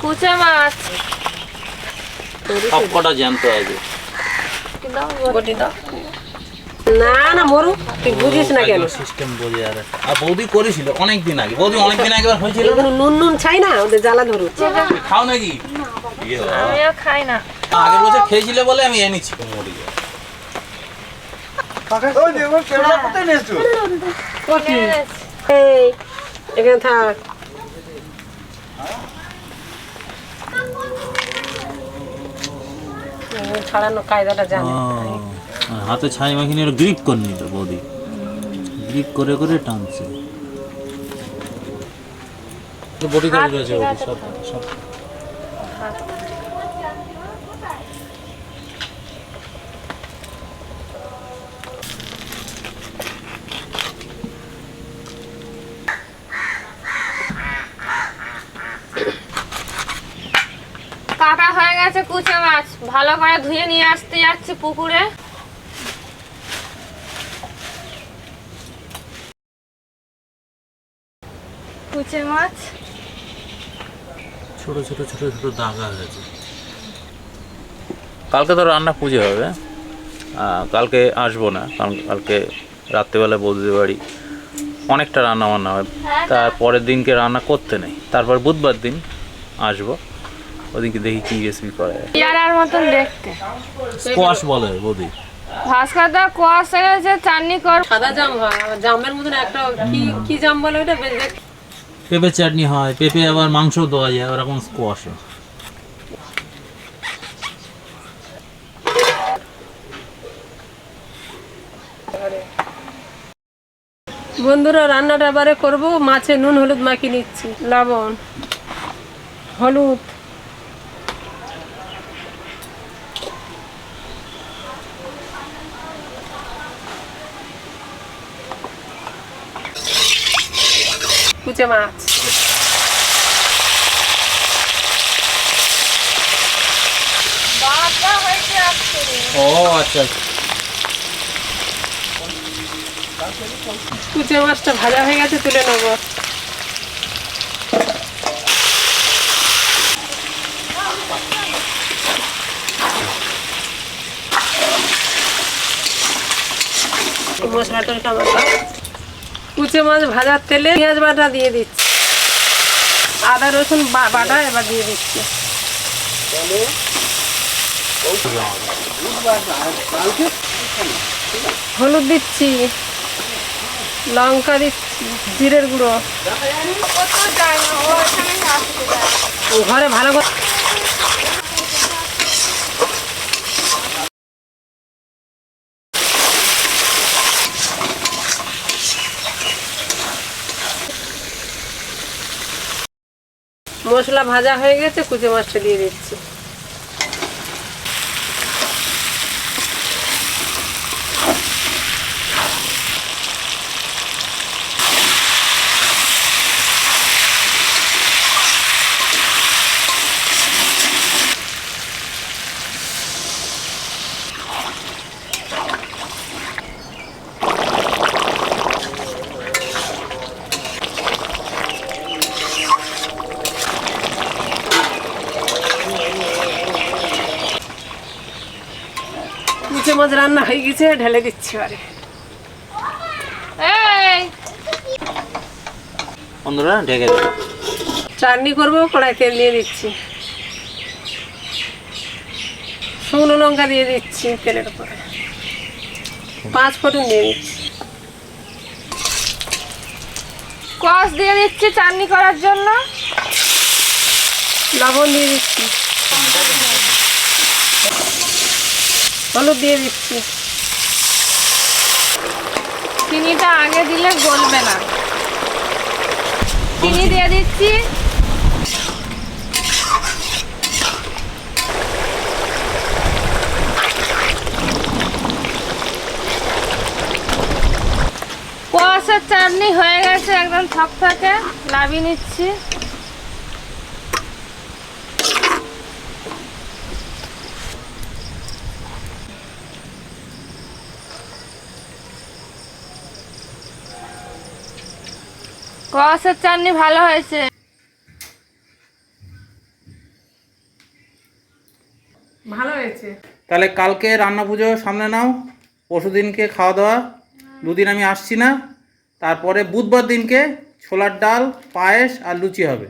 কুচে মাছ। সব কটা জ্যান্ত আছে। দাও। না না মরু তুই বুঝিস না কেন? সিস্টেম বোঝে আর। আর বৌদি করেছিল অনেক দিন আগে। বৌদি অনেক দিন আগে হয়েছিল? নুন নুন ছাই না ওদের জ্বালা ধরু। খাও নাকি? ইয়ে। আমিও খাই না। আগের বছর খেয়েছিলে বলে আমি এনেছি। এই এখানে থাক। ছাড়ানো কায়দাটা জানে। হাতে ছাই মাখিনি নিয়ে গ্রিপ করে নিল বৌদি। গ্রিপ করে করে টানছে। বডি করে রয়েছে সব সব কাটা হয়ে গেছে কুচে মাছ। ভালো করে ধুয়ে নিয়ে আসতে যাচ্ছি পুকুরে। কুচে মাছ। ছোট ছোট ছোট ছোট দাগা হয়েছে। কালকে তো রান্না পুজো হবে। কালকে আসব না। কারণ কালকে রাত্রেবেলা বৌদিদের বাড়ি। অনেকটা রান্না বান্না হয় তারপরের দিনকে রান্না করতে নেই। তারপর বুধবার দিন আসব। ওদিনকে দেখি কি রেসিপি করা। পেয়ারার মতন দেখতে। স্কোয়াশ বলে বৌদি। ভাস্করদা কোয়াশ গেছে চাটনি কর। সাদা জাম হয় জামের মতন একটা কি কি জাম বলে ওটা দেখ- পেঁপে চাটনি হয় পেঁপে আবার মাংস দেওয়া যায় ওরকম স্কোয়াশ। বন্ধুরা রান্নাটা এবারে করব। মাছে নুন হলুদ মাখিয়ে নিচ্ছি লবণ হলুদ। কুচে মাছ ও আচ্ছা কুচে মাছটা ভাজা হয়ে গেছে তুলে নেব। মশলাটা টমেটো কুচে মাছ ভাজার তেলে পেঁয়াজ বাটা দিয়ে দিচ্ছি। আদা, রসুন বাটা এবার দিয়ে দিচ্ছি। হলুদ দিচ্ছি। লঙ্কা দিচ্ছি, জিরের গুঁড়ো। ঘরে ভালো করে মশলা ভাজা হয়ে গেছে কুচে মাছটা দিয়ে দিচ্ছি। কুচে মাছ রান্না হয়ে গেছে ঢেলে দিচ্ছি এবারে। এই! বন্ধুরা ঢেকে দেবো চাটনি করব কড়াই তেল দিয়ে দিচ্ছি। শুকনো লঙ্কা দিয়ে দিচ্ছি তেলের উপরে। পাঁচ ফোটন দিয়ে দিচ্ছি। কোয়াশ দিয়ে দিচ্ছি চাটনি করার জন্য। লবণ দিয়ে দিচ্ছি। হলুদ দিয়ে দিচ্ছি। চিনিটা আগে দিলে গলবে না। চিনি দিয়ে দিচ্ছি। কুয়াশার চাটনি হয়ে গেছে একদম থকথকে লাভিয়ে নিচ্ছি। কষের চাটনি ভালো হয়েছে। ভালো হয়েছে। তাহলে কালকে রান্না পুজো সামনে নাও পরশু দিনকে খাওয়া দাওয়া দুদিন আমি আসছি না তারপরে বুধবার দিনকে ছোলার ডাল পায়েস আর লুচি হবে।